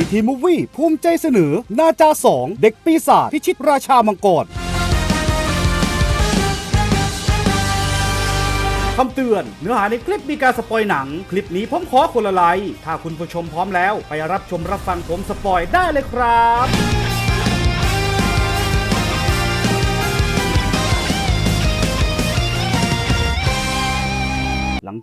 ทีทีมูฟวี่ภูมิใจเสนอ นาจาสองเด็กปีศาจพิชิตราชามังกรคำเตือน เนื้อหาในคลิปมีการสปอยหนัง คลิปนี้ผมขอคนละไลค์ถ้าคุณผู้ชมพร้อมแล้ว ไปรับชมรับฟังผมสปอยได้เลยครับ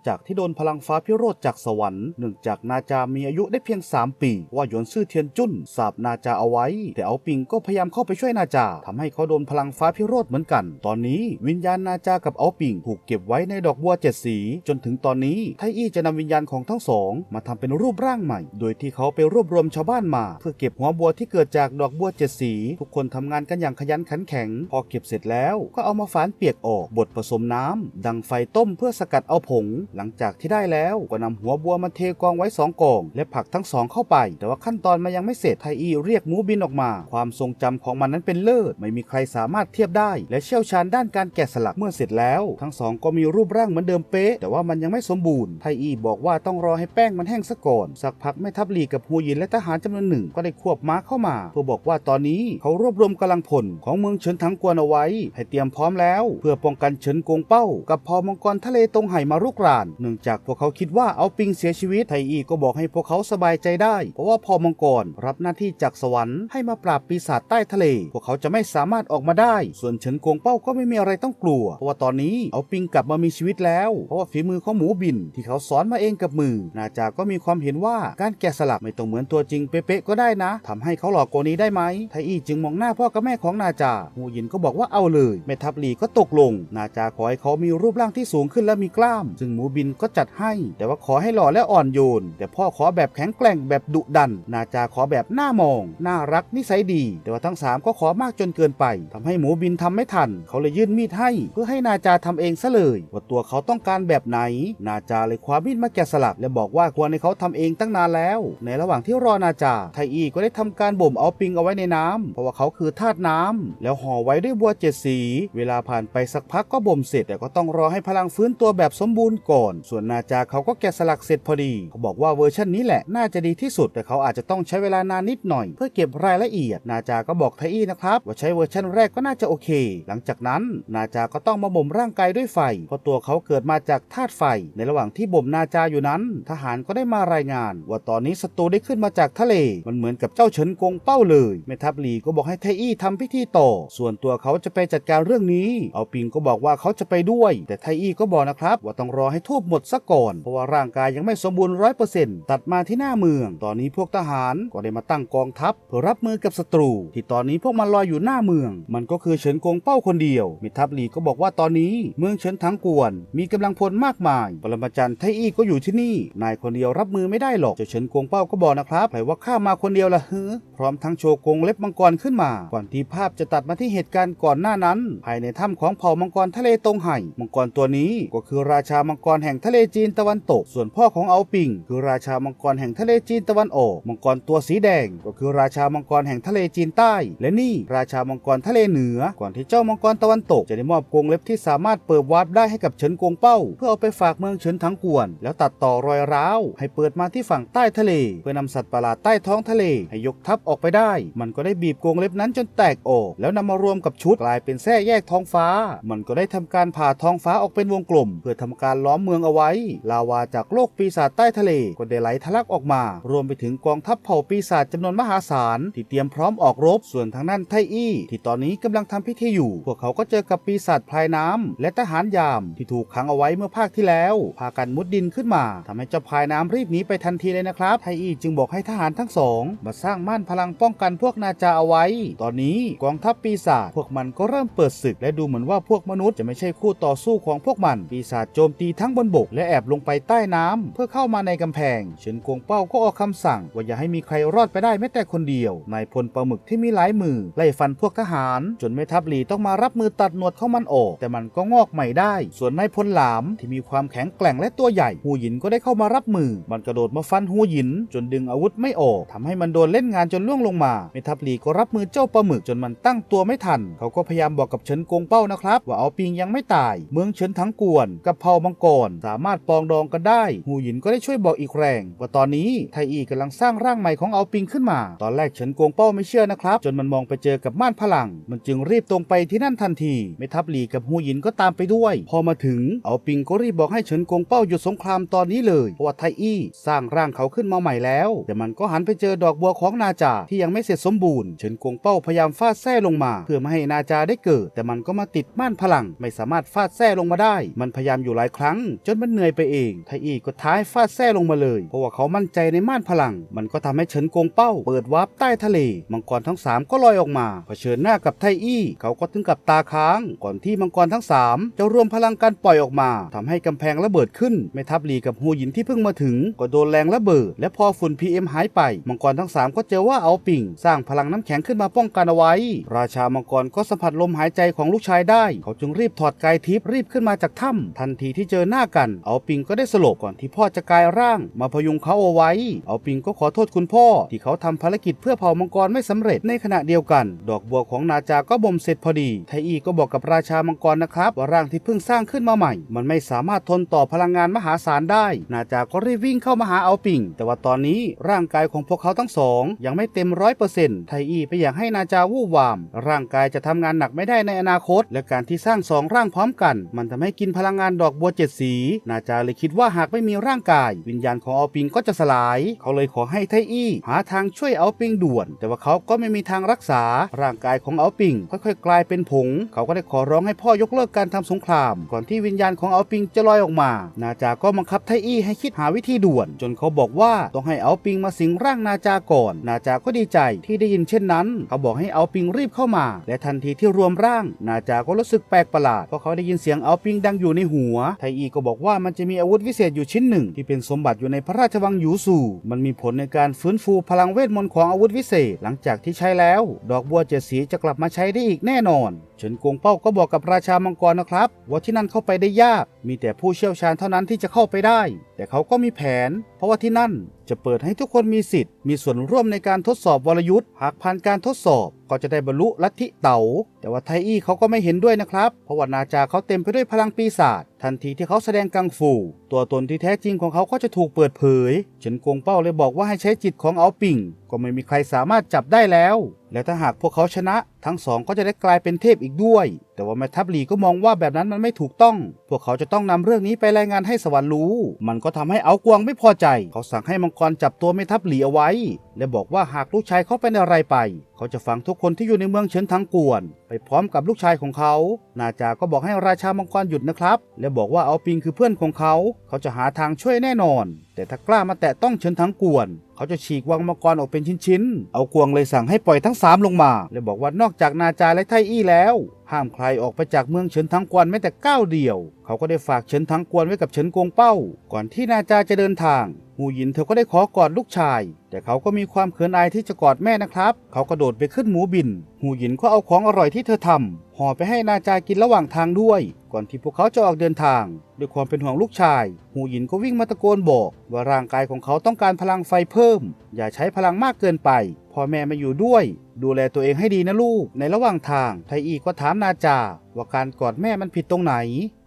จากที่โดนพลังฟ้าพิโรธจากสวรรค์เนื่องจากนาจามีอายุได้เพียง 3 ปี ว่าหยวนซื่อเทียนจุ้นสาบนาจาเอาไว้ แต่เอาปิงก็พยายามเข้าไปช่วยนาจาทำให้เขาโดนพลังฟ้าพิโรธเหมือนกัน ตอนนี้วิญญาณนาจากับเอาปิงถูกเก็บไว้ในดอกบัวเจ็ดสี จนถึงตอนนี้ไทอี้จะนำวิญญาณของทั้งสอง มาทำเป็นรูปร่างใหม่ โดยที่เขาไปรวบรวมชาวบ้านมา เพื่อเก็บหัวบัวที่เกิดจากดอกบัวเจ็ดสี ทุกคนทำงานกันอย่างขยันขันแข็ง พอเก็บเสร็จแล้ว ก็เอามาฝานเปียกออกบดผสมน้ำดังไฟต้มเพื่อสกัดเอาผงหลังจากที่ได้แล้วก็นำหัวบัวมาเทกองไว้สองกอง และผักทั้งสองเข้าไป แต่ว่าขั้นตอนมันยังไม่เสร็จไทอีเรียกหมูบินออกมา ความทรงจำของมันนั้นเป็นเลิศ ไม่มีใครสามารถเทียบได้ และเชี่ยวชาญด้านการแกะสลักเมื่อเสร็จแล้ว ทั้งสองก็มีรูปร่างเหมือนเดิมเป๊ะ แต่ว่ามันยังไม่สมบูรณ์ไทอีบอกว่าต้องรอให้แป้งมันแห้งซะก่อนสักพักแม่ทัพลีกับฮูยินและทหารจำนวนหนึ่งก็ได้ควบม้าเข้ามาเพื่อบอกว่าตอนนี้เขารวบรวมกำลังพลของเมืองเฉินทั้งกวนเอาไว้ ให้เตรียมพร้อมแล้ว เพื่อป้องกันเฉินกงเป้า กับพอมังกรทะเลตรงไห่มารุกรานเนื่องจากพวกเขาคิดว่าเอาปิงเสียชีวิตไทอีก็บอกให้พวกเขาสบายใจได้ เพราะว่าพอมังกรรับหน้าที่จากสวรรค์ให้มาปราบปีศาจใต้ทะเล พวกเขาจะไม่สามารถออกมาได้ ส่วนเฉินกงเป้าก็ไม่มีอะไรต้องกลัว เพราะว่าตอนนี้เอาปิงกลับมามีชีวิตแล้ว เพราะว่าฝีมือของหมูบิน ที่เขาสอนมาเองกับมือ นาจาก็มีความเห็นว่าการแกะสลักไม่ต้องเหมือนตัวจริงเป๊ะๆก็ได้นะทำให้เขาหลอกโกนี้ได้ไหมไทอีจึงมองหน้าพ่อกับแม่ของนาจาหูยินก็บอกว่าเอาเลยแม่ทัพลีก็ตกลง นาจาขอให้เขามีรูปร่างที่สูงขึ้นและมีกล้าม ซึ่งหมูบินก็จัดให้ แต่ว่าขอให้หล่อและอ่อนโยน แต่พ่อขอแบบแข็งแกร่งแบบดุดัน นาจาขอแบบหน้ามอง น่ารักนิสัยดี แต่ว่าทั้งสามก็ขอมากจนเกินไปทำให้หมูบินทำไม่ทัน เขาเลยยื่นมีดให้ เพื่อให้นาจาทำเองซะเลยว่าตัวเขาต้องการแบบไหน นาจาเลยคว้ามีดมาแกะสลัก และบอกว่าควรให้เขาทำเองตั้งนานแล้ว ในระหว่างที่รอนาจา ไทอีก็ได้ทำการบ่มเอาปิงเอาไว้ในน้ำเพราะว่าเขาคือธาตุน้ำแล้วห่อไว้ด้วยบัวเจ็ดสี เวลาผ่านไปสักพักก็บ่มเสร็จ แต่ก็ต้องรอให้พลังฟื้นตัวแบบสมบูรณ์ก่อนส่วนนาจาเขาก็แกะสลักเสร็จพอดี เขาบอกว่าเวอร์ชันนี้แหละน่าจะดีที่สุด แต่เขาอาจจะต้องใช้เวลานานนิดหน่อย เพื่อเก็บรายละเอียด นาจาก็บอกไทอี้นะครับว่าใช้เวอร์ชันแรกก็น่าจะโอเค หลังจากนั้นนาจาก็ต้องมาบ่มร่างกายด้วยไฟ เพราะตัวเขาเกิดมาจากธาตุไฟ ในระหว่างที่บ่มนาจาอยู่นั้น ทหารก็ได้มารายงาน ว่าตอนนี้ศัตรูได้ขึ้นมาจากทะเล มันเหมือนกับเจ้าเฉินกงเป้าเลยแม่ทัพลีก็บอกให้ไทอี้ทำพิธีต่อ ส่วนตัวเขาจะไปจัดการเรื่องนี้ เอาปิงก็บอกว่าเขาจะไปด้วย แต่ไทอี้ก็บอกนะครับว่าต้องรอให้ทูบหมดซะก่อน เพราะว่าร่างกายยังไม่สมบูรณ์ร้อยเปอร์เซ็นต์ตัดมาที่หน้าเมือง ตอนนี้พวกทหารก็ได้มาตั้งกองทัพเพื่อรับมือกับศัตรู ที่ตอนนี้พวกมันลอยอยู่หน้าเมือง มันก็คือเฉินกงเป้าคนเดียวมิทัพลีก็บอกว่าตอนนี้เมืองเฉินทั้งกวน มีกำลังพลมากมายปรมาจารย์ไทอี้ก็อยู่ที่นี่นายคนเดียวรับมือไม่ได้หรอกเจ้าเฉินกงเป้าก็บอกนะครับใครว่าข้ามาคนเดียวละฮึพร้อมทั้งโชว์กงเล็บมังกรขึ้นมา ก่อนที่ภาพจะตัดมาที่เหตุการณ์ก่อนหน้านั้น ภายในถ้ำของเผ่ามังกรทะเลตรงไห่มังกรตัวนี้ก็คือราชามังกรรแห่งทะเลจีนตะวันตก ส่วนพ่อของเอาปิงคือราชามังกรแห่งทะเลจีนตะวันออก มังกรตัวสีแดง ก็คือราชามังกรแห่งทะเลจีนใต้ และนี่ราชามังกรทะเลเหนือ ก่อนที่เจ้ามังกรตะวันตก จะได้มอบกรงเล็บที่สามารถเปิดวาร์ปได้ให้กับเฉินกงเป้า เพื่อเอาไปฝากเมืองเฉินทั้งกวน แล้วตัดต่อรอยร้าว ให้เปิดมาที่ฝั่งใต้ทะเล เพื่อนำสัตว์ประหลาดใต้ท้องทะเล ให้ยกทัพออกไปได้ มันก็ได้บีบกรงเล็บนั้นจนแตกออก แล้วนำมารวมกับชุดกลายเป็นแส้แยกท้องฟ้า มันก็ได้ทำการผ่าท้องฟ้าออกเป็นวงกลม เพื่อทำการล้อมเมืองเอาไว้ ลาวาจากโลกปีศาจใต้ทะเลก็ได้ไหลทะลักออกมา รวมไปถึงกองทัพเผ่าปีศาจจำนวนมหาศาลที่เตรียมพร้อมออกรบส่วนทางนั้นไทอี้ที่ตอนนี้กำลังทำพิธีอยู่ พวกเขาก็เจอกับปีศาจพลายน้ำและทหารยามที่ถูกขังเอาไว้เมื่อภาคที่แล้ว พากันมุดดินขึ้นมาทำให้เจ้าพลายน้ำรีบหนีไปทันทีเลยนะครับ ไทอี้จึงบอกให้ทหารทั้งสองมาสร้างม่านพลังป้องกันพวกนาจาเอาไว้ ตอนนี้กองทัพปีศาจพวกมันก็เริ่มเปิดศึกและดูเหมือนว่าพวกมนุษย์จะไม่ใช่คู่ต่อสู้ของพวกมัน ปีศาจโจมตีทั้งบนบก และแอบลงไปใต้น้ำเพื่อเข้ามาในกำแพง เฉินกวงเป้าก็ออกคำสั่ง ว่าอย่าให้มีใครรอดไปได้แม้แต่คนเดียวนายพลปลาหมึกที่มีหลายมือไล่ฟันพวกทหาร จนแม่ทัพหลีต้องมารับมือตัดหนวดเข้ามันออก แต่มันก็งอกใหม่ได้ ส่วนนายพลหลามที่มีความแข็งแกร่งและตัวใหญ่หูหยินก็ได้เข้ามารับมือ มันกระโดดมาฟันหูหยิน จนดึงอาวุธไม่ออกทำให้มันโดนเล่นงานจนล่วงลงมาแม่ทัพหลีก็รับมือเจ้าปลาหมึกจนมันตั้งตัวไม่ทัน เขาก็พยายามบอกกับเฉินกงเป้านะครับ ว่าเอาปิงยังไม่ตาย เมืองเฉินทั้งกวนกับเผ่ามังกรอนสามารถปองดองกันได้ หูหยินก็ได้ช่วยบอกอีกแรง ว่าตอนนี้ไทอีกำลังสร้างร่างใหม่ของเอาปิงขึ้นมา ตอนแรกเฉินกงเป้าไม่เชื่อนะครับ จนมันมองไปเจอกับม่านพลัง มันจึงรีบตรงไปที่นั่นทันทีไม่ทับหลีกับหูหยินก็ตามไปด้วย พอมาถึงเอาปิงก็รีบบอกให้เฉินกงเป้าหยุดสงครามตอนนี้เลยเพราะว่าไทอี้สร้างร่างเขาขึ้นมาใหม่แล้ว แต่มันก็หันไปเจอดอกบัวของนาจาที่ยังไม่เสร็จสมบูรณ์เฉินกงเป้าพยายามฟาดแส้ลงมา เพื่อไม่ให้นาจาได้เกิด แต่มันก็มาติดม่านพลัง ไม่สามารถฟาดแส้ลงมาได้ มันพยายามอยู่หลายครั้งจนมันเหนื่อยไปเองไทอี้ก็ท้ายฟาดแส้ลงมาเลย เพราะว่าเขามั่นใจในม่านพลัง มันก็ทำให้เฉินกงเป้า เปิดวาร์ปใต้ทะเล มังกรทั้งสามก็ลอยออกมา เผชิญหน้ากับไทอี้ เขาก็ถึงกับตาค้าง ก่อนที่มังกรทั้งสามจะรวมพลังกันปล่อยออกมาทำให้กำแพงระเบิดขึ้นแม่ทัพลีกับฮูหยินที่เพิ่งมาถึง ก็โดนแรงระเบิด และพอฝุ่น PM หายไป มังกรทั้งสามก็เจอว่าเอาปิ่ง สร้างพลังน้ำแข็งขึ้นมาป้องกันเอาไว้ ราชามังกรก็สัมผัสลมหายใจของลูกชายได้ เขาจึงรีบถอดกายทิพย์รีบขึ้นมาจากถ้ำทันทีที่เจอหน้ากัน เอาปิงก็ได้สลบก่อนที่พ่อจะกลายร่าง มาพยุงเขาเอาไว้ เอาปิงก็ขอโทษคุณพ่อ ที่เขาทำภารกิจเพื่อเผ่ามังกรไม่สำเร็จในขณะเดียวกัน ดอกบัวของนาจาก็บ่มเสร็จพอดี ไทอีก็บอกกับราชามังกรนะครับ ว่าร่างที่เพิ่งสร้างขึ้นมาใหม่ มันไม่สามารถทนต่อพลังงานมหาศาลได้ นาจาก็รีบวิ่งเข้ามาหาเอาปิง แต่ว่าตอนนี้ร่างกายของพวกเขาทั้งสอง ยังไม่เต็มร้อยเปอร์เซ็นต์ไทอีไปอยากให้นาจาวู่วาม ร่างกายจะทำงานหนักไม่ได้ในอนาคต และการที่สร้างสองร่างพร้อมกัน มันทำให้กินพลังงานดอกบัวเจ็ดสีนาจาเลยคิดว่าหากไม่มีร่างกาย วิญญาณของเอาปิงก็จะสลาย เขาเลยขอให้ไทอี้หาทางช่วยเอาปิงด่วน แต่ว่าเขาก็ไม่มีทางรักษา ร่างกายของเอาปิงค่อยๆ กลายเป็นผง เขาก็ได้ขอร้องให้พ่อยกเลิกการทำสงคราม ก่อนที่วิญญาณของเอาปิงจะลอยออกมา นาจาก็บังคับไทอี้ให้คิดหาวิธีด่วน จนเขาบอกว่าต้องให้เอาปิงมาสิงร่างนาจาก่อน นาจาก็ดีใจที่ได้ยินเช่นนั้น เขาบอกให้เอาปิงรีบเข้ามา และทันทีที่รวมร่าง นาจาก็รู้สึกแปลกประหลาดเพราะเขาได้ยินเสียงเอาปิงดังอยู่ในหัว ไทอี้ก็บอกว่ามันจะมีอาวุธวิเศษอยู่ชิ้นหนึ่ง ที่เป็นสมบัติอยู่ในพระราชวังหยูสูมันมีผลในการฟื้นฟูพลังเวทมนต์ของอาวุธวิเศษ หลังจากที่ใช้แล้ว ดอกบัวเจ็ดสีจะกลับมาใช้ได้อีกแน่นอน เฉินกงเป้าก็บอกกับราชามังกรนะครับ ว่าที่นั่นเข้าไปได้ยาก มีแต่ผู้เชี่ยวชาญเท่านั้นที่จะเข้าไปได้ แต่เขาก็มีแผน เพราะว่าที่นั่น จะเปิดให้ทุกคนมีสิทธิ์มีส่วนร่วมในการทดสอบวรยุทธ์หากผ่านการทดสอบก็จะได้บรรลุลัทธิเต๋า แต่ว่าไทอี้เขาก็ไม่เห็นด้วยนะครับ เพราะว่านาจาเขาเต็มไปด้วยพลังปีศาจ ทันทีที่เขาแสดงกังฟู ตัวตนที่แท้จริงของเขาก็จะถูกเปิดเผย เฉินกงเป้าเลยบอกว่าให้ใช้จิตของเอาปิ่ง ก็ไม่มีใครสามารถจับได้แล้ว และถ้าหากพวกเขาชนะทั้งสองก็จะได้กลายเป็นเทพอีกด้วย แต่ว่าแม่ทัพหลีก็มองว่าแบบนั้นมันไม่ถูกต้อง พวกเขาจะต้องนำเรื่องนี้ไปรายงานให้สวรรค์รู้ มันก็ทำให้เอากวงไม่พอใจ เขาสั่งให้มังกรจับตัวแม่ทัพหลีเอาไว้ และบอกว่าหากลูกชายเขาเป็นอะไรไป เขาจะฝังทุกคนที่อยู่ในเมืองเฉินทั้งกวน ไปพร้อมกับลูกชายของเขา นาจาก็บอกให้ราชามังกรหยุดนะครับ และบอกว่าเอาปิงคือเพื่อนของเขา เขาจะหาทางช่วยแน่นอน แต่ถ้ากล้ามาแตะต้องเฉินทั้งกวน เขาจะฉีกวังมังกรออกเป็นชิ้นๆ เอากวงเลยสั่งให้ปล่อยทั้งสามลงมา และบอกว่านอกจากนาจาและไทอี้แล้ว ห้ามใครออกไปจากเมืองเฉินทั้งกวนแม้แต่ก้าวเดียว เขาก็ได้ฝากเฉินทั้งกวนไว้กับเฉินกงเป้า ก่อนที่นาจาจะเดินทาง หูหยินเธอก็ได้ขอกอดลูกชาย แต่เขาก็มีความเขินอายที่จะกอดแม่นะครับ เขากระโดดไปขึ้นหมูบิน หูหยินก็เอาของอร่อยที่เธอทำห่อไปให้นาจากินระหว่างทางด้วย ก่อนที่พวกเขาจะออกเดินทาง ด้วยความเป็นห่วงลูกชาย หูหยินก็วิ่งมาตะโกนบอกว่าร่างกายของเขาต้องการพลังไฟเพิ่ม อย่าใช้พลังมากเกินไป พอแม่มาอยู่ด้วย ดูแลตัวเองให้ดีนะลูก ในระหว่างทางไทอีก็ถามนาจา ว่าการกอดแม่มันผิดตรงไหน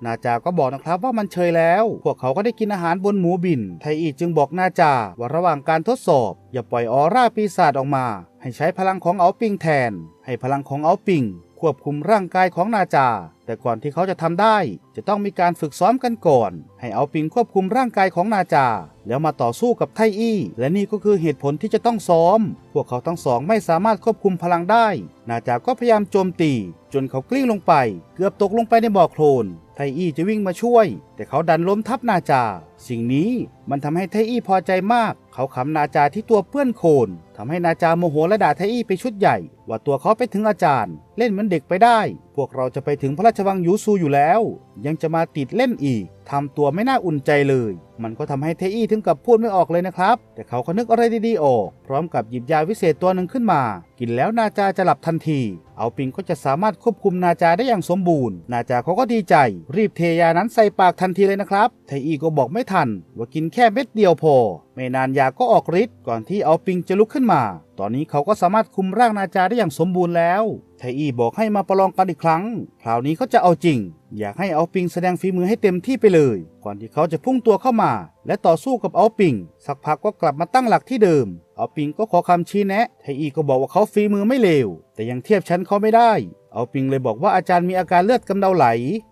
นาจาก็บอกนะครับว่ามันเฉยแล้ว พวกเขาก็ได้กินอาหารบนหมูบิน ไทอีจึงบอกนาจา ว่าระหว่างการทดสอบ อย่าปล่อยออร่าปีศาจออกมา ให้ใช้พลังของเอาปิงแทน ให้พลังของเอาปิง ควบคุมร่างกายของนาจา แต่ก่อนที่เขาจะทำได้ จะต้องมีการฝึกซ้อมกันก่อน ให้เอาปิงควบคุมร่างกายของนาจา แล้วมาต่อสู้กับไทอี้ และนี่ก็คือเหตุผลที่จะต้องซ้อม พวกเขาทั้งสองไม่สามารถควบคุมพลังได้ นาจาก็พยายามโจมตี จนเขากลิ้งลงไป เกือบตกลงไปในบ่อโคลนไทอี้จะวิ่งมาช่วย แต่เขาดันล้มทับนาจา สิ่งนี้มันทำให้ไทอี้พอใจมาก เขาขำนาจาที่ตัวเปื้อนโคลนทำให้นาจาโมโหและด่าไทอี้ไปชุดใหญ่ ว่าตัวเขาไปถึงอาจารย์ เล่นเหมือนเด็กไปได้ พวกเราจะไปถึงพระราชวังยูซูอยู่แล้ว ยังจะมาติดเล่นอีก ทำตัวไม่น่าอุ่นใจเลย มันก็ทำให้เทอี้ถึงกับพูดไม่ออกเลยนะครับ แต่เขาก็นึกอะไรดีๆออก พร้อมกับหยิบยาวิเศษตัวหนึ่งขึ้นมา กินแล้วนาจาจะหลับทันที เอาปิงก็จะสามารถควบคุมนาจาได้อย่างสมบูรณ์ นาจาเขาก็ดีใจ รีบเทยานั้นใส่ปากทันทีเลยนะครับไทอี้ก็บอกไม่ทัน ว่ากินแค่เม็ดเดียวพอ ไม่นานยาก็ออกฤทธิ์ก่อนที่เอาปิงจะลุกขึ้นมา ตอนนี้เขาก็สามารถคุมร่างนาจาได้อย่างสมบูรณ์แล้ว ไทอี้บอกให้มาประลองกันอีกครั้ง คราวนี้เขาจะเอาจริง อยากให้เอาปิงแสดงฝีมือให้เต็มที่ไปเลย ก่อนที่เขาจะพุ่งตัวเข้ามา และต่อสู้กับเอาปิง สักพักก็กลับมาตั้งหลักที่เดิม เอาปิงก็ขอคำชี้แนะ ไทอี้ก็บอกว่าเขาฝีมือไม่เลว แต่ยังเทียบชั้นเขาไม่ได้ เอาปิงเลยบอกว่าอาจารย์มีอาการเลือดกำเดาไหล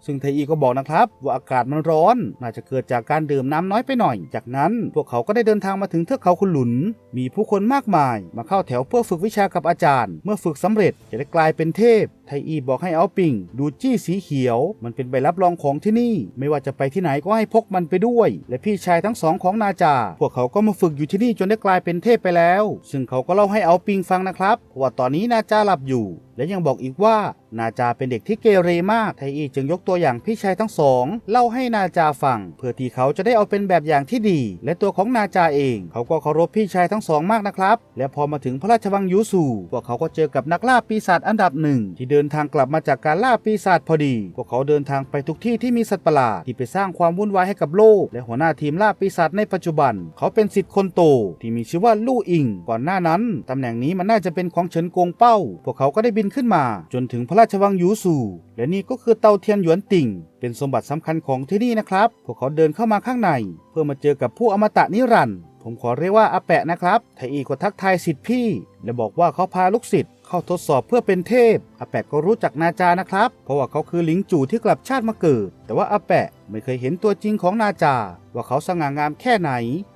ซึ่งไทอีก็บอกนะครับ ว่าอากาศมันร้อน น่าจะเกิดจากการดื่มน้ำน้อยไปหน่อย จากนั้นพวกเขาก็ได้เดินทางมาถึงเทือกเขาคุนหลุน มีผู้คนมากมาย มาเข้าแถวเพื่อฝึกวิชากับอาจารย์ เมื่อฝึกสำเร็จจะได้กลายเป็นเทพ ไทอีบอกให้เอาปิงดูจี้สีเขียว มันเป็นใบรับรองของที่นี่ ไม่ว่าจะไปที่ไหนก็ให้พกมันไปด้วย และพี่ชายทั้งสองของนาจา พวกเขาก็มาฝึกอยู่ที่นี่จนได้กลายเป็นเทพไปแล้ว ซึ่งเขาก็เล่าให้เอาปิงฟังนะครับว่าตอนนี้นาจาหลับอยู่ และยังบอกอีกว่า นาจาเป็นเด็กที่เกเรมาก ไทอีจึงยกตัวอย่างพี่ชายทั้งสอง เล่าให้นาจาฟัง เพื่อที่เขาจะได้เอาเป็นแบบอย่างที่ดี และตัวของนาจาเอง เขาก็เคารพพี่ชายทั้งสองมากนะครับ และพอมาถึงพระราชวังยูซูพวกเขาก็เจอกับนักล่าปีศาจอันดับหนึ่งที่เดินทางกลับมาจากการล่าปีศาจพอดี พวกเขาเดินทางไปทุกที่ที่มีสัตว์ประหลาดที่ไปสร้างความวุ่นวายให้กับโลก และหัวหน้าทีมล่าปีศาจในปัจจุบัน เขาเป็นสิทธิ์คนโตที่มีชื่อว่าลู่อิง ก่อนหน้านั้นตำแหน่งนี้มันน่าจะเป็นของเฉินกงเป้า พวกเขาก็ได้บินขึ้นมา จนถึงพระราชวังยูซูและนี่ก็คือเตาเทียนหยวนติ่ง เป็นสมบัติสำคัญของที่นี่นะครับ พวกเขาเดินเข้ามาข้างใน เพื่อมาเจอกับผู้อมตะนิรันดร์ผมขอเรียกว่าอาแปะนะครับไทอีก็ทักทายสิทธิ์พี่ และบอกว่าเขาพาลูกศิษย์เข้าทดสอบเพื่อเป็นเทพอาแปะก็รู้จักนาจานะครับ เพราะว่าเขาคือหลิงจู่ที่กลับชาติมาเกิด แต่ว่าอาแปะไม่เคยเห็นตัวจริงของนาจา ว่าเขาสง่างามแค่ไหน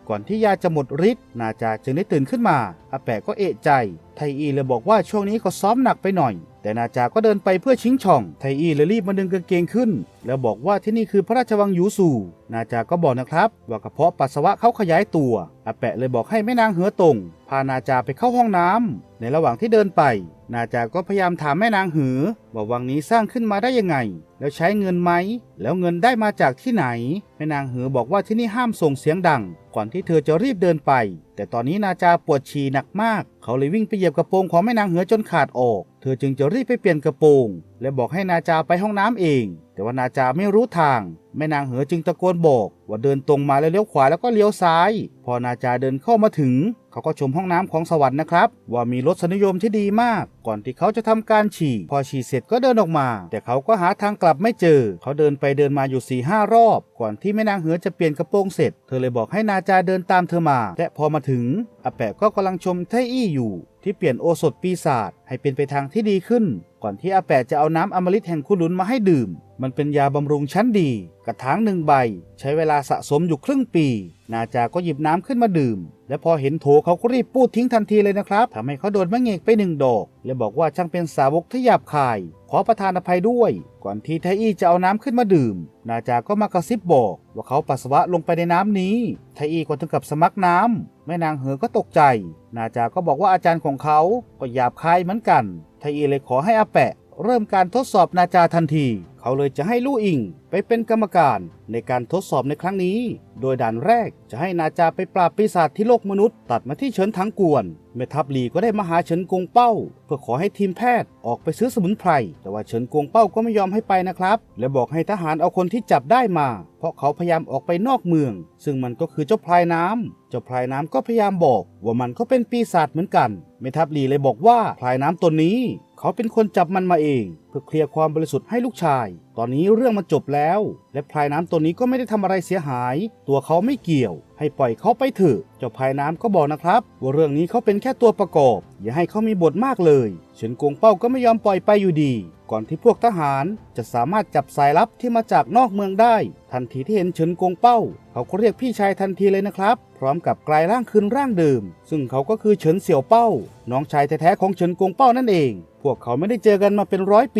ก่อนที่ยาจะหมดฤทธิ์นาจาจึงได้ตื่นขึ้นมาอาแปะก็เอะใจ ไทอีเลยบอกว่าช่วงนี้เขาซ้อมหนักไปหน่อย แต่นาจาก็เดินไปเพื่อชิงช่อง ไทอีเลยรีบมาดึงกางเกงขึ้น แล้วบอกว่าที่นี่คือพระราชวังยูซูนาจาก็บอกนะครับ ว่ากระเพาะปัสสาวะเขาขยายตัวอาแปะเลยบอกให้แม่นางเหือตงพานาจาไปเข้าห้องน้ำในระหว่างที่เดินไป นาจาก็พยายามถามแม่นางเหือว่าวังนี้สร้างขึ้นมาได้ยังไง แล้วใช้เงินไหม แล้วเงินได้มาจากที่ไหน แม่นางเหือบอกว่าที่นี่ห้ามส่งเสียงดัง ก่อนที่เธอจะรีบเดินไป แต่ตอนนี้นาจาปวดฉี่หนักมาก เขาเลยวิ่งไปเหยียบกระโปรงของแม่นางเหือจนขาดออก เธอจึงจะรีบไปเปลี่ยนกระโปรง และบอกให้นาจาไปห้องน้ำเอง แต่ว่านาจาไม่รู้ทาง แม่นางเหอจึงตะโกนบอก ว่าเดินตรงมาแล้วเลี้ยวขวาแล้วก็เลี้ยวซ้าย พอนาจาเดินเข้ามาถึง เขาก็ชมห้องน้ำของสวรรค์นะครับ ว่ามีรสนิยมที่ดีมาก ก่อนที่เขาจะทำการฉี่ พอฉี่เสร็จก็เดินออกมา แต่เขาก็หาทางกลับไม่เจอ เขาเดินไปเดินมาอยู่4ี่ห้ารอบ ก่อนที่แม่นางเหอจะเปลี่ยนกระโปรงเสร็จ เธอเลยบอกให้นาจาเดินตามเธอมา และพอมาถึงอาแปะก็กำลังชมไทอี้อยู่ที่เปลี่ยนโอสถปีศาจให้เป็นไปทางที่ดีขึ้น ก่อนที่อาแปะจะเอาน้ำอมฤตแห่งคุณลุนมาให้ดื่ม มันเป็นยาบำรุงชั้นดี กระถางหนึ่งใบ ใช้เวลาสะสมอยู่ครึ่งปี นาจาก็หยิบน้ำขึ้นมาดื่ม และพอเห็นโถเขาก็รีบปูดทิ้งทันทีเลยนะครับทำให้เขาโดนมะเงกไปหนึ่งดอก และบอกว่าช่างเป็นสาวกที่หยาบคาย ขอประทานอภัยด้วย ก่อนที่ไทอี้จะเอาน้ำขึ้นมาดื่ม นาจาก็มากระซิบบอกว่าเขาปัสสาวะลงไปในน้ำนี้ไทอีก็ถึงกับสมักน้ำแม่นางเหอก็ตกใจ นาจาก็บอกว่าอาจารย์ของเขาก็หยาบคายเหมือนกัน ไทอีเลยขอให้อาแปะ เริ่มการทดสอบนาจาทันที เขาเลยจะให้ลู่อิงไปเป็นกรรมการในการทดสอบในครั้งนี้ โดยด่านแรกจะให้นาจาไปปราบปีศาจที่โลกมนุษย์ ตัดมาที่เฉินทั้งกวนแม่ทัพหลีก็ได้มาหาเฉินกงเป้า เพื่อขอให้ทีมแพทย์ออกไปซื้อสมุนไพร แต่ว่าเฉินกงเป้าก็ไม่ยอมให้ไปนะครับ และบอกให้ทหารเอาคนที่จับได้มา เพราะเขาพยายามออกไปนอกเมือง ซึ่งมันก็คือเจ้าพลายน้ำเจ้าพลายน้ำก็พยายามบอกว่ามันก็เป็นปีศาจเหมือนกันแม่ทัพหลีเลยบอกว่าพลายน้ำตนนี้ เขาเป็นคนจับมันมาเองเพื่อเคลียร์ความบริสุทธิ์ให้ลูกชาย ตอนนี้เรื่องมันจบแล้ว และพลายน้ำตัวนี้ก็ไม่ได้ทำอะไรเสียหาย ตัวเขาไม่เกี่ยว ให้ปล่อยเขาไปเถอะ เจ้าพลายน้ำก็บอกนะครับว่าเรื่องนี้เขาเป็นแค่ตัวประกอบ อย่าให้เขามีบทมากเลยเฉินกงเป้าก็ไม่ยอมปล่อยไปอยู่ดี ก่อนที่พวกทหารจะสามารถจับสายลับที่มาจากนอกเมืองได้ ทันทีที่เห็นเฉินกงเป้า เขาก็เรียกพี่ชายทันทีเลยนะครับ พร้อมกับกลายร่างคืนร่างเดิม ซึ่งเขาก็คือเฉินเสี่ยวเป้า น้องชายแท้ๆของเฉินกงเป้านั่นเอง พวกเขาไม่ได้เจอกันมาเป็นร้อยปี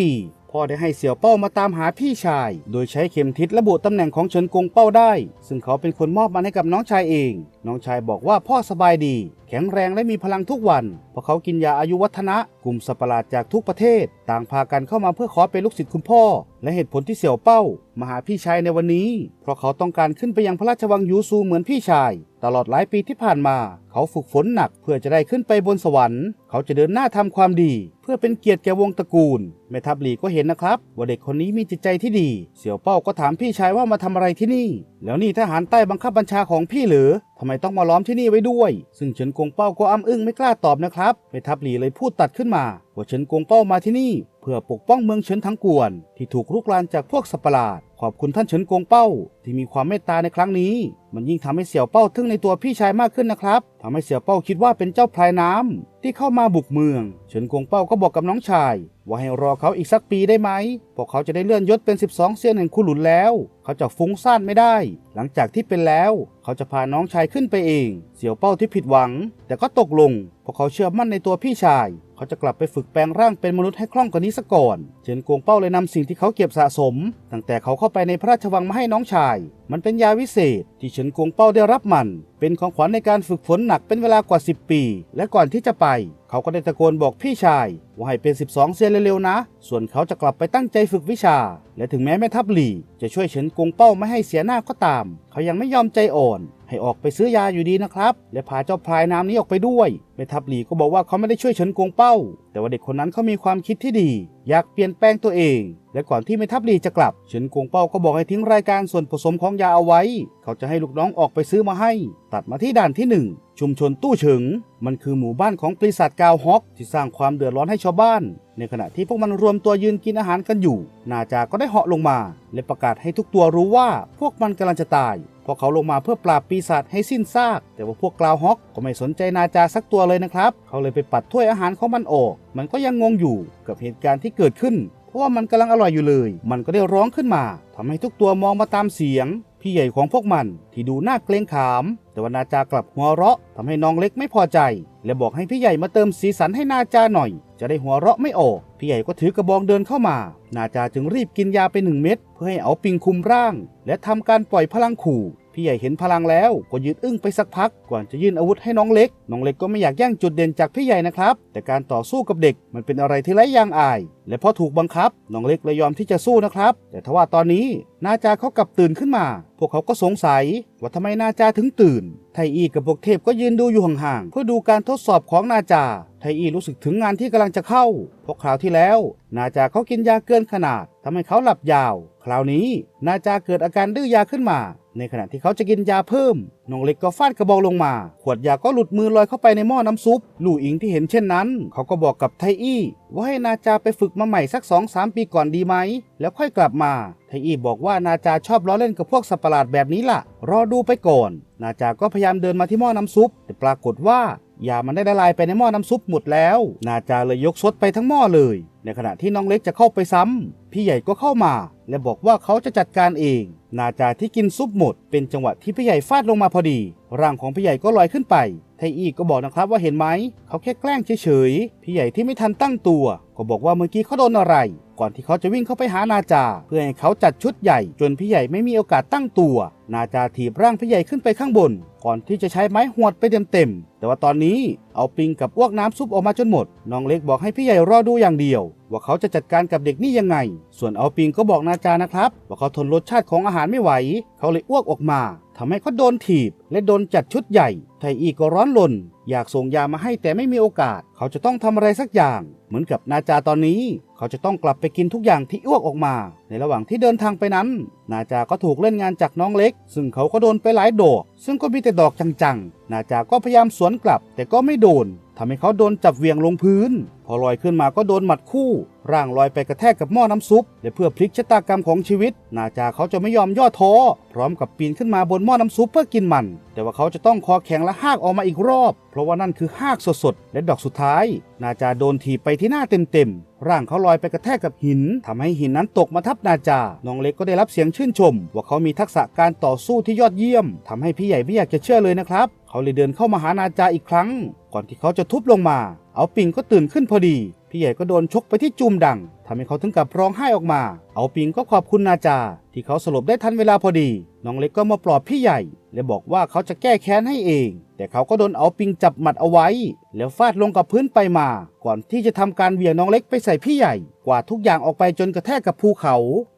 พ่อได้ให้เสี่ยวเป้ามาตามหาพี่ชาย โดยใช้เข็มทิศระบุตำแหน่งของเฉินกงเป้าได้ ซึ่งเขาเป็นคนมอบมันให้กับน้องชายเอง น้องชายบอกว่าพ่อสบายดี แข็งแรงและมีพลังทุกวัน เพราะเขากินยาอายุวัฒนะ กลุ่มสัประหลาดจากทุกประเทศ ต่างพากันเข้ามาเพื่อขอเป็นลูกศิษย์คุณพ่อ และเหตุผลที่เสี่ยวเป้ามาหาพี่ชายในวันนี้ เพราะเขาต้องการขึ้นไปยังพระราชวังยูซูเหมือนพี่ชาย ตลอดหลายปีที่ผ่านมา เขาฝึกฝนหนักเพื่อจะได้ขึ้นไปบนสวรรค์ เขาจะเดินหน้าทำความดี เพื่อเป็นเกียรติแก่วงตระกูล แม่ทัพหลีก็เห็นนะครับ ว่าเด็กคนนี้มีจิตใจที่ดี เสี่ยวเป้าก็ถามพี่ชายว่ามาทำอะไรที่นี่ แล้วนี่ทหารใต้บังคับบัญชาของพี่หรือททำไมต้องมาล้อมที่นี่ไว้ด้วย ซึ่งเฉินกงเป้าก็อ้ำอึ้งไม่กล้าตอบนะครับแม่ทัพหลีเลยพูดตัดขึ้นมาว่าเฉินกงเป้ามาที่นี่ เพื่อปกป้องเมืองเฉินทั้งกวน ที่ถูกรุกรานจากพวกสัปหลาด ขอบคุณท่านเฉินกงเป้า ที่มีความเมตตาในครั้งนี้ มันยิ่งทำให้เสี่ยวเป้าทึ่งในตัวพี่ชายมากขึ้นนะครับทำให้เสี่ยวเป้าคิดว่าเป็นเจ้าพลายน้ำที่เข้ามาบุกเมือง เฉินกงเป้าก็บอกกับน้องชาย ว่าให้รอเขาอีกสักปีได้ไหมพวกเขาจะได้เลื่อนยศเป็น 12 เซียนแห่งคุหลุนแล้ว เขาจะฟุ้งซ่านไม่ได้ หลังจากที่เป็นแล้ว เขาจะพาน้องชายขึ้นไปเอง เสี่ยวเป้าที่ผิดหวัง แต่ก็ตกลงเพราะเขาเชื่อมั่นในตัวพี่ชาย เขาจะกลับไปฝึกแปลงร่างเป็นมนุษย์ให้คล่องกว่านี้ซะก่อน เฉินกวงเป้าเลยนำสิ่งที่เขาเก็บสะสม ตั้งแต่เขาเข้าไปในพระราชวังมาให้น้องชาย มันเป็นยาวิเศษ ที่เฉินกวงเป้าได้รับมัน เป็นของขวัญในการฝึกฝนหนักเป็นเวลากว่า 10 ปี และก่อนที่จะไป เขาก็ได้ตะโกนบอกพี่ชาย ว่าให้เป็น 12 เซียนเร็วๆนะ ส่วนเขาจะกลับไปตั้งใจฝึกวิชา และถึงแม้แม่ทัพหลี่ จะช่วยเฉินกวงเป้าไม่ให้เสียหน้าก็ตาม เขายังไม่ยอมใจอ่อน ให้ออกไปซื้อยาอยู่ดีนะครับ และพาเจ้าพลายน้ำนี้ออกไปด้วยแม่ทัพหลีก็บอกว่าเขาไม่ได้ช่วยเฉินกงเป้า แต่ว่าเด็กคนนั้นเขามีความคิดที่ดี อยากเปลี่ยนแปลงตัวเอง และก่อนที่แม่ทัพหลีจะกลับ เฉินกงเป้าก็บอกให้ทิ้งรายการส่วนผสมของยาเอาไว้ เขาจะให้ลูกน้องออกไปซื้อมาให้ ตัดมาที่ด่านที่หนึ่งชุมชนตู้เฉิง มันคือหมู่บ้านของปีศาจกาวฮอกที่สร้างความเดือดร้อนให้ชาวบ้าน ในขณะที่พวกมันรวมตัวยืนกินอาหารกันอยู่ นาจาก็ได้เหาะลงมา และประกาศให้ทุกตัวรู้ว่าพวกมันกำลังจะตาย พวกเขาลงมาเพื่อปราบปีศาจให้สิ้นซาก แต่ว่าพวกกลาวฮอกก็ไม่สนใจนาจาสักตัวเลยนะครับ เขาเลยไปปัดถ้วยอาหารของมันออก มันก็ยังงงอยู่กับเหตุการณ์ที่เกิดขึ้น เพราะว่ามันกำลังอร่อยอยู่เลย มันก็ได้ร้องขึ้นมาทำให้ทุกตัวมองมาตามเสียง พี่ใหญ่ของพวกมันที่ดูน่าเกรงขาม แต่ว่านาจากลับหัวเราะทำให้น้องเล็กไม่พอใจ และบอกให้พี่ใหญ่มาเติมสีสันให้นาจาหน่อย จะได้หัวเราะไม่ออกพี่ใหญ่ก็ถือกระบองเดินเข้ามา นาจาจึงรีบกินยาไปหนึ่งเม็ดเพื่อให้เอาปิงคุมร่าง และทำการปล่อยพลังขู่ พี่ใหญ่เห็นพลังแล้วก็ยืดอึ้งไปสักพัก ก่อนจะยื่นอาวุธให้น้องเล็ก น้องเล็กก็ไม่อยากแย่งจุดเด่นจากพี่ใหญ่นะครับ แต่การต่อสู้กับเด็กมันเป็นอะไรที่ไร้ยางอายและเพราะถูกบังคับน้องเล็กเลยยอมที่จะสู้นะครับ แต่ทว่าตอนนี้นาจาเขากลับตื่นขึ้นมา พวกเขาก็สงสัย ว่าทำไมนาจาถึงตื่น ไทอีกับพวกเทพก็ยืนดูอยู่ห่างๆเพื่อดูการทดสอบของนาจา ไทอีรู้สึกถึงงานที่กำลังจะเข้าเพราะคราวที่แล้ว นาจาเขากินยาเกินขนาดทำให้เขาหลับยาว คราวนี้ นาจาเกิดอาการดื้อยาขึ้นมา ในขณะที่เขาจะกินยาเพิ่มน้องเล็กก็ฟาดกระบอกลงมา ขวดยาก็หลุดมือลอยเข้าไปในหม้อน้ำซุป ลู่อิงที่เห็นเช่นนั้น เขาก็บอกกับไทอี้ ว่าให้นาจาไปฝึกมาใหม่สัก2องสามปีก่อนดีไหม แล้วค่อยกลับมาไทอีบอกว่านาจาชอบล้อเล่นกับพวกสัตว์ประหลาดแบบนี้ล่ะ รอดูไปก่อน นาจาก็พยายามเดินมาที่หม้อน้ำซุป แต่ปรากฏว่ายามันได้ละลายไปในหม้อน้ำซุปหมดแล้ว นาจาเลยยกซดไปทั้งหม้อเลย ในขณะที่น้องเล็กจะเข้าไปซ้ำพี่ใหญ่ก็เข้ามา และบอกว่าเขาจะจัดการเอง นาจาที่กินซุปหมด เป็นจังหวะที่พี่ใหญ่ฟาดลงมาพอดี ร่างของพี่ใหญ่ก็ลอยขึ้นไป ไทอีก็บอกนะครับว่าเห็นไหม เขาแค่แกล้งเฉยๆ พี่ใหญ่ที่ไม่ทันตั้งตัว ก็บอกว่าเมื่อกี้เขาโดนอะไร ก่อนที่เขาจะวิ่งเข้าไปหานาจา เพื่อให้เขาจัดชุดใหญ่ จนพี่ใหญ่ไม่มีโอกาสตั้งตัว นาจาถีบร่างพี่ใหญ่ขึ้นไปข้างบน ก่อนที่จะใช้ไม้หวดไปเต็มๆแต่ว่าตอนนี้เอาปิงกับอ้วกน้ำซุปออกมาจนหมด น้องเล็กบอกให้พี่ใหญ่รอดูอย่างเดียว ว่าเขาจะจัดการกับเด็กนี่ยังไง ส่วนเอาปิงก็บอกนาจานะครับ ว่าเขาทนรสชาติของอาหารไม่ไหว เขาเลยอ้วกออกมา ทำให้เขาโดนถีบ และโดนจัดชุดใหญ่ ไทอีก็ร้อนรนอยากส่งยามาให้แต่ไม่มีโอกาส เขาจะต้องทำอะไรสักอย่าง เหมือนกับนาจาตอนนี้ เขาจะต้องกลับไปกินทุกอย่างที่อ้วกออกมา ในระหว่างที่เดินทางไปนั้น นาจาก็ถูกเล่นงานจากน้องเล็ก ซึ่งเขาก็โดนไปหลายดอก ซึ่งก็มีแต่ดอกจังๆ นาจาก็พยายามสวนกลับ แต่ก็ไม่โดนทำให้เขาโดนจับเวียงลงพื้น พอลอยขึ้นมาก็โดนหมัดคู่ร่างลอยไปกระแทกกับหม้อน้ำซุป และเพื่อพลิกชะตากรรมของชีวิต นาจาเขาจะไม่ยอมย่อท้อ พร้อมกับปีนขึ้นมาบนหม้อน้ำซุปเพื่อกินมัน แต่ว่าเขาจะต้องคอแข็งและหากออกมาอีกรอบ เพราะว่านั่นคือหากสดๆ และดอกสุดท้าย นาจาโดนถีบไปที่หน้าเต็มๆ ร่างเขาลอยไปกระแทกกับหินทำให้หินนั้นตกมาทับนาจา น้องเล็กก็ได้รับเสียงชื่นชม ว่าเขามีทักษะการต่อสู้ที่ยอดเยี่ยมทำให้พี่ใหญ่ไม่อยากจะเชื่อเลยนะครับ เขาเลยเดินเข้ามาหานาจาอีกครั้ง ก่อนที่เขาจะทุบลงมา เอาปิงก็ตื่นขึ้นพอดี พี่ใหญ่ก็โดนชกไปที่จุมดังทำให้เขาถึงกับร้องไห้ออกมา เอาปิงก็ขอบคุณนาจา ที่เขาสลบได้ทันเวลาพอดี น้องเล็กก็มาปลอบพี่ใหญ่ และบอกว่าเขาจะแก้แค้นให้เอง แต่เขาก็โดนเอาปิงจับหมัดเอาไว้ แล้วฟาดลงกับพื้นไปมา ก่อนที่จะทำการเหวี่ยงน้องเล็กไปใส่พี่ใหญ่ กวาดทุกอย่างออกไปจนกระแทกกับภูเขา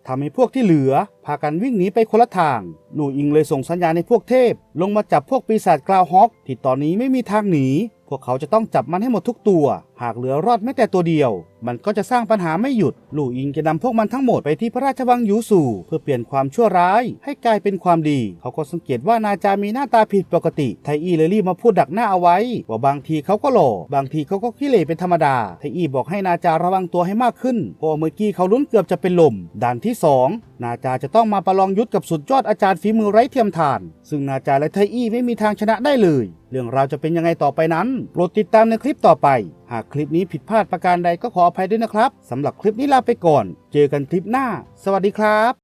ทำให้พวกที่เหลือ พากันวิ่งหนีไปคนละทาง หนูอิงเลยส่งสัญญาณให้พวกเทพ ลงมาจับพวกปีศาจกราวฮอกที่ตอนนี้ไม่มีทางหนี พวกเขาจะต้องจับมันให้หมดทุกตัว หากเหลือรอดแม้แต่ตัวเดียว มันก็จะสร้างปัญหาไม่หยุดลู่อิงจะนำพวกมันทั้งหมดไปที่พระราชวังยูสู่ เพื่อเปลี่ยนความชั่วร้าย ให้กลายเป็นความดี เขาก็สังเกตว่านาจามีหน้าตาผิดปกติ ไทอี้เลยรีบมาพูดดักหน้าเอาไว้ ว่าบางทีเขาก็หล่อ บางทีเขาก็ขี้เหร่เป็นธรรมดา ไทอี้บอกให้นาจาระวังตัวให้มากขึ้น เพราะเมื่อกี้เขาลุ้นเกือบจะเป็นลม ด่านที่สองนาจาจะต้องมาประลองยุทธกับสุดยอดอาจารย์ฝีมือไร้เทียมทาน ซึ่งนาจาและไทอี้ไม่มีทางชนะได้เลยเรื่องราวจะเป็นยังไงต่อไปนั้น โปรดติดตามในคลิปต่อไป หากคลิปนี้ผิดพลาดประการใดก็ขออภัยด้วยนะครับสำหรับคลิปนี้ลาไปก่อน เจอกันคลิปหน้า สวัสดีครับ